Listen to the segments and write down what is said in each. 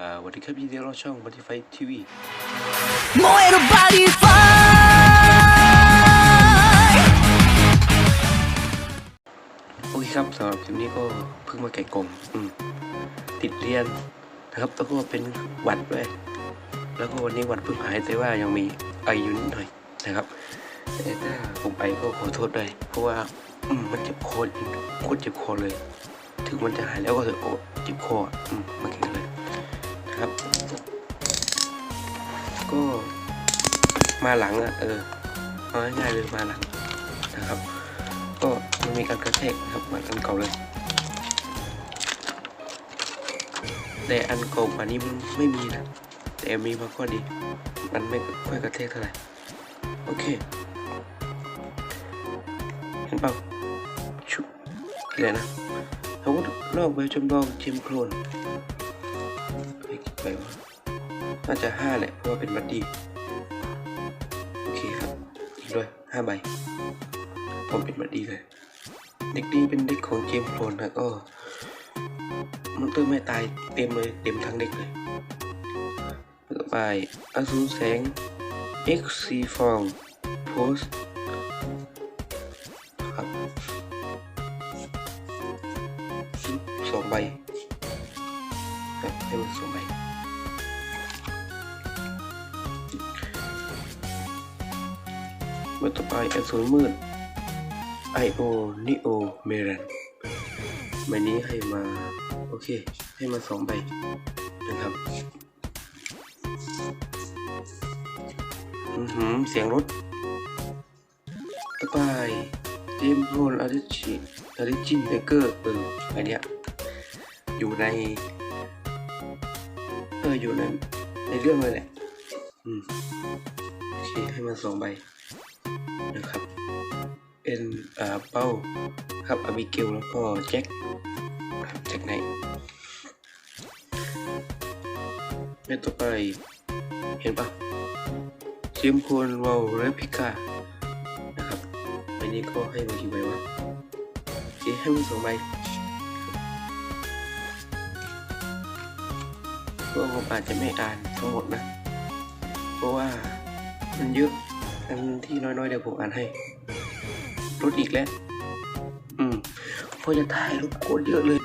สวัสดีครับยินดีรับช่องบันทิไฟทีวีโมเอรบาลีไฟโอเคครับสำหรับคลิปนี้ก็เพิ่งมาไก่กลมองติดเรียนนะครับแล้วก็เป็นหวัดด้วย แล้วก็วันนี้หวัดเพิ่งหายแต่ว่ายังมีไออยู่นิดหน่อยนะครับถ้าผมไปก็ขอโทษด้วยเพราะว่ามันเจ็บคอโคตรเจ็บคอเลย ถึงมันจะหายแล้วก็เถอะเจ็บคออืมันแข็ นะครับ ก็มาหลังอะเออเอาง่ายๆเลยมาหลังนะครับ ก็มันมีการกระแทกนะครับเหมือนอันเก่าเลยแต่อันเก่ากว่านี้มันไม่มีนะแต่มีมาก็ดี มันไม่ค่อยกระแทกเท่าไหร่โอเคเห็นเปล่าชุบเลยนะอาวุธนอกใบจำลองเจมโครน ไปกี่ใบวะน่าจะห้าแหละเพราะว่าเป็นบัดดี้โอเคครับด้วยห้าใบผมเป็นบัดดี้เลย เด็กดีเป็นเด็กของเจมส์โคลนนะก็มอนเตอร์ไม่ตายเต็มเลยเต็มทั้งเด็กเลยต่อไปอสูรแสง X C Form Post เมื่อต่อไปอสูรมืด IO Neo m e r a n ใบนี้ให้มา โอเค ให้มาสองใบนะครับอือหือเสียงรถต่อไปเจมโรนอาริชิอาริจินเบเกอร์เอออันเนี้ยอยู่ในเอออยู่ในในเรื่องเลยแหละอืมโอเคให้มาสองใบ นะครับ เป็นอ่าเป้าครับอบิเกลแล้วก็แจ็คครับแจ็คไนเม็ดต่อไป เห็นปะเจมคนวอลเรพิก้านะครับใบนี้ก็ให้มากี่ใบวะโอเคให้มาสองใบก็ผมอาจจะไม่อ่านทั้งหมดนะ เพราะว่ามันเยอะ อันที่น้อยๆเดี๋ยวผมอ่านให้รถอีกแล้ว อืมพอจะถ่ายรูปโคตรเยอะเลย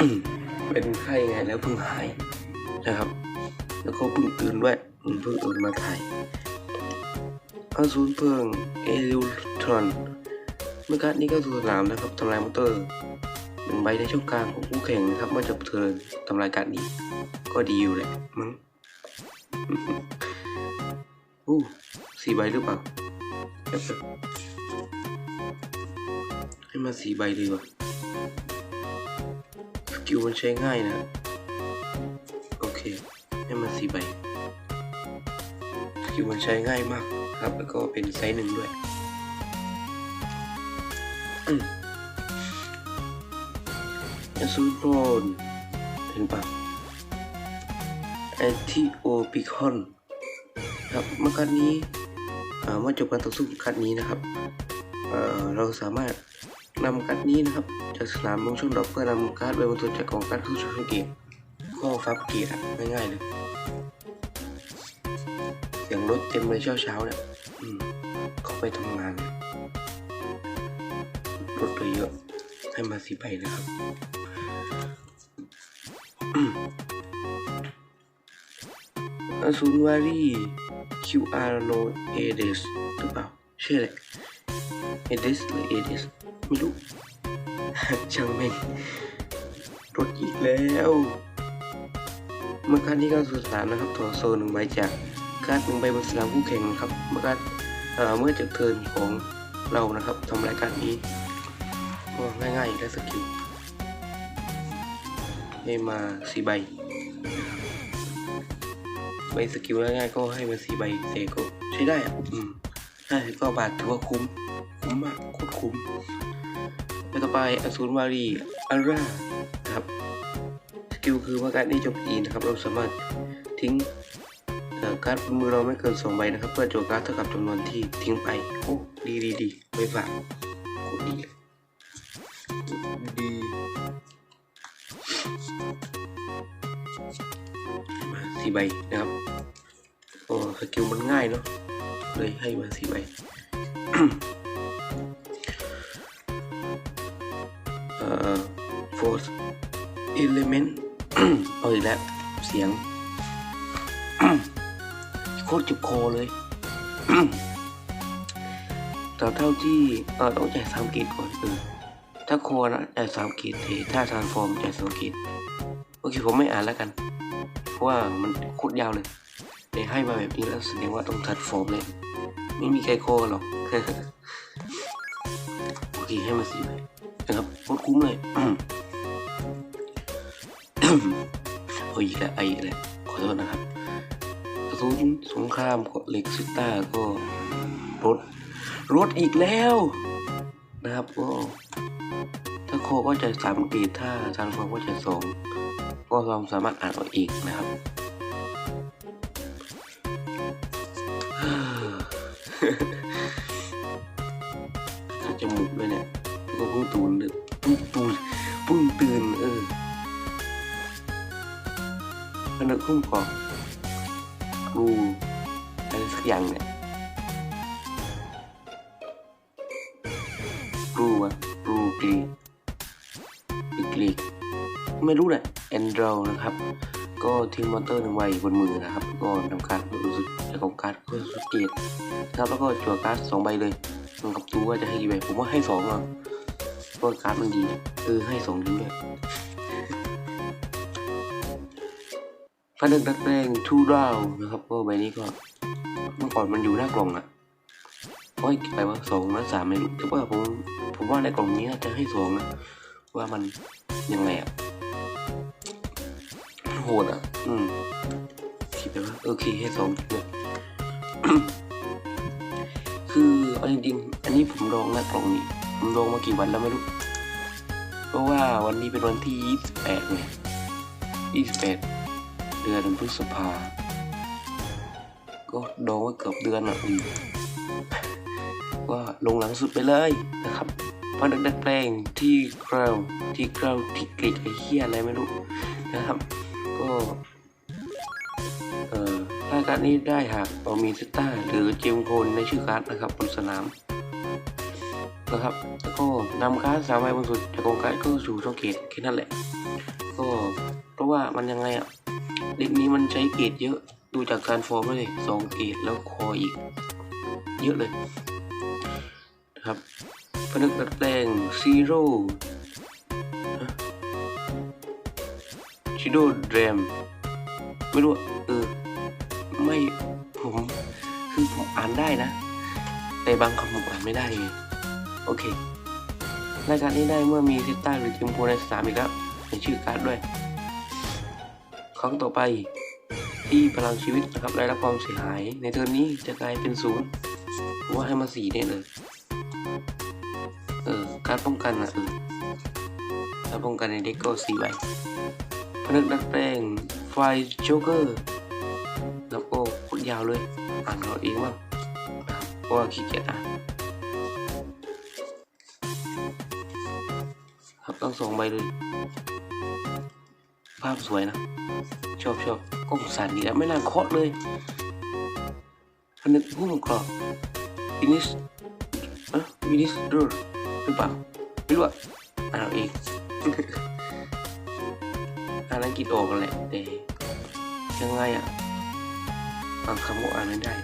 อืมเป็นไข้ไงแล้วเพิ่งหายนะครับ แล้วก็เพิ่งตื่นด้วยอืมเพิ่งตื่นมาถ่ายอาซูนเพิงเอลิวทรอนเมื่อการนี้ก็สู่สนามนะครับทำลายมอเตอร์หนึ่งใบในช่องกลางของคู่แข่งนะครับเมื่อจบเทิร์นทำลายการนี้ ก็ดีอยู่แหละมั้ง อู้สี่ใบหรือเปล่าให้มาสี่ใบดีกว่าสกิลมันใช้ง่ายนะ โอเค ให้มาสี่ใบสกิลมันใช้ง่ายมากครับ แล้วก็เป็นไซส์หนึ่งด้วยอืมอซูโรนเห็นปะแอนติโอปิคอน ครับเมื่อการนี้อ่าเมื่อจบการต่อสู้คัดนี้นะครับเเราสามารถนำการ์ดนี้นะครับ จากสนามลงช่องดอปเพื่อนำการ์ดใบบนตัวจากกองการ์ดเข้าช่องเกมข้อฟับเกียร์ง่ายๆเลยเสียงรถเต็มเลยเช้าเช้าๆเนี่ยเขาไปทำงานรถเลยเยอะให้มาสีใบนะครับอสูรวารี QR no Ades หรือเปล่าใช่อเลยเอเดสหรือเอเดสไม่รู้ ช่างแม่งรถอีกแล้วเมื่อการที่เข้าสู่สามนะครับถอดโซนหนึ่งใบจากการ์ดหนึ่งใบบนสนามคู่แข่งนะครับ เมื่อการเอ่อเมื่อจบเทินของเรานะครับทำรายการนี้ก็ง่ายๆอีกแล้วสกิลให้มาสี่ใบนะครับ ใบสกิลง่ายๆก็ให้มาสี่ใบเสกก็ใช้ได้อะอืมห้าสิบเก้าบาทถือว่าคุ้ม คุ้มมากโคตรคุ้มแล้วต่อไปอสูรวารีอาร่าครับสกิลคือว่าการดนี้จมตีนะครับ เราสามารถทิ้งการ์ดมือเราไม่เกินสองใบนะครับ เพื่อโจมการ์ดเท่ากับจำนวนที่ทิ้งไป โอ้ดีดีดีไม่ฝากโคตรดีเลยดีสี่ใบนะครับโอ้สกิลมันง่ายเนาะเลยให้มาสี่ใบเอ่อ force element เอาอีกแล้วเสียงโคตรจุบคอเลยแต่เท่าที่เออต้องจ่ายสามเกตก่อนเออถ้าโคนะจ่ายสามกตเทถ้าทรานส์ฟอร์มจ่ายสองเกตโอเคผมไม่อ่านแล้วกัน ราะว่ามันโคตรยาวเลยแต่ให้มาแบบนี้แล้วแสดงว่าต้องทัดฟอร์มเลย ไม่มีใครโคหรอกโอเคให้มาสี่ใบนะครับโคตรคุ้มเลยโอ้ยอีกแล้วไอ้อีกแล้วขอโทษนะครับกระสุนสงครามก็เล็กซิต้าก็รถรถอีกแล้ว นะครับก็ถ้าโคก็จะสามเกตถ้าทานฟองก็จะสอง ก็ลองสามารถอ่านออกอีกนะครับถ้าจมูกด้วยเนี่ยก็เพิ่งตูนเพิ่งตูนเพิ่งตื่นเออพนึกคุ้มกอบรูอะไรสักอย่างเนี่ยรูวะรูกรีกรีกไม่รู้แหละ แอนดรนะครับ ก็ทิ้งมอนเตอร์หนึ่งไว้บนมือนะครับ ก็ทำการรู้สึกจากของการ์ดก็สุดเกตนะครับแล้วก็จั่วการ์ดสองใบเลยมันกับดูว่าจะให้กี่ใบผมว่าให้สองอะเพราะการ์ดมันดีคือให้สองจริงด้วยพันธุ์ดัดแปลงทูดาวนะครับก็ใบนี้ก็เมื่อก่อนมันอยู่หน้ากล่องอะโอ้ยไปว่าสองนะสามไม่รู้แต่ว่าผมผมว่าในกล่องนี้น่าจะให้สองนะว่ามันยังไงอะ โหดอะ อืมคิดไปว่าโอเคให้สองจริงด้วยคือเอาจริงๆอันนี้ผมลองหน้ากล่องนี้ ผมลองมากี่วันแล้วไม่รู้ เพราะว่าวันนี้เป็นวันที่ยี่สิบแปดไงยี่สิบแปดเดือนพฤษภา ก็ดองไว้เกือบเดือนอะอืมว่าลงหลังสุดไปเลยนะครับเพราะนักดัดแปลงที่เกราวที่เกราวที่กรีดไอ้เหี้ยอะไรไม่รู้นะครับ ก็เอ่อราการนี้ได้หากเรามีซิต้าหรือเจมโคนในชื่อการ์ดนะครับบนสนามนะครับแล้วก็นำการ์ดสามใบบนสุดจากกองการ์ดก็สู่ช่องเกตแค่นั้นแหละ ก็เพราะว่ามันยังไงอะเด็กนี้มันใช้เกตเยอะดูจากการฟอร์มเลยสองเกตแล้วคออีก เยอะเลยนะครับพนึกดัดแปลงซีโร่ ชิโดเดรมไม่รู้เออไม่ผมคือผมอ่านได้นะ แต่บางคำผมอ่านไม่ได้ไงโอเครายการนี้ได้เมื่อมีซิต้าหรือจิมโพในสนามอีกแล้วในชื่อการ์ดด้วย ครั้งต่อไป ที่พลังชีวิตนะครับได้รับความเสียหาย ในเทิร์นนี้จะกลายเป็นศูนย์ว่าให้มาสี่เนี่ยเลยเออการป้องกันนะเออการป้องกันในเด็กก็สี่ใบ พนึกดัดแปลงไฟโจเกอร์แล้วก็โคตรยาวเลย อ่านเราเองบ้างเพราะว่าขี้เกียจอ่านครับต้องสองใบเลย ภาพสวยนะ ชอบชอบกล้องสั่นดีแล้วไม่น่าเคาะเลยพนึกหุ้มกรอบอินิสเอะวินิสเดอร์หรือเปล่าไม่รู้อะอ่านเอาเอง อ่านอังกฤษออกกันแหละแต่ยังไงอะบางคำก็อ่านไม่ได้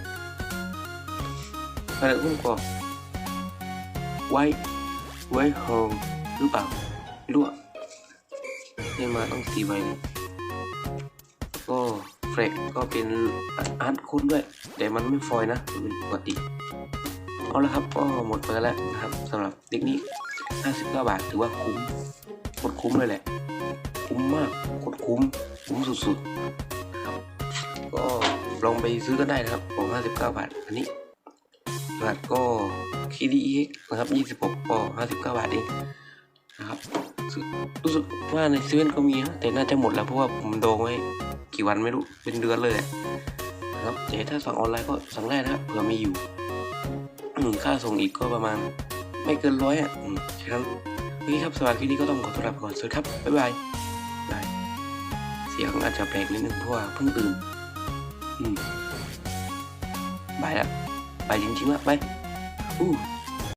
อะไรหุ้มกรอไว้ไว้โฮมหรือเปล่าไม่รู้อะได้มาต้องสีใบก็เฟรกก็เป็นอาร์ตคุณด้วย แต่มันไม่ฟอยนะมันเป็นปกติ เอาละครับก็หมดไปแล้วนะครับสำหรับเด็กนี้ 59 บาทถือว่าคุ้มกดคุ้มเลยแหละ คุ้มมากกดคุ้มคุ้มสุดๆครับก็ลองไปซื้อกันได้นะครับของ59 บาท อันนี้รหัสก็ KDEX นะครับ26ก็59 บาทเองนะครับรู้สึกว่าในเซเว่นก็มีนะแต่น่าจะหมดแล้วเพราะว่าผมดงไว้กี่วันไม่รู้เป็นเดือนเลยนะครับแต่ถ้าสั่งออนไลน์ก็สั่งได้นะครับเผื่อมีอยู่ค่าส่งอีกก็ประมาณไม่เกินร้อยอะอืมแค่นั้นโอเครับสำหรับคลิปนี้ก็ต้องขอตัวลาไปก่อนสวัสดีครับ บ๊ายบายบาย สียงอาจจะแปลกนิดนึงเพราะว่าเพิ่งตื่นอืมบายละบายจริงๆละบายอู้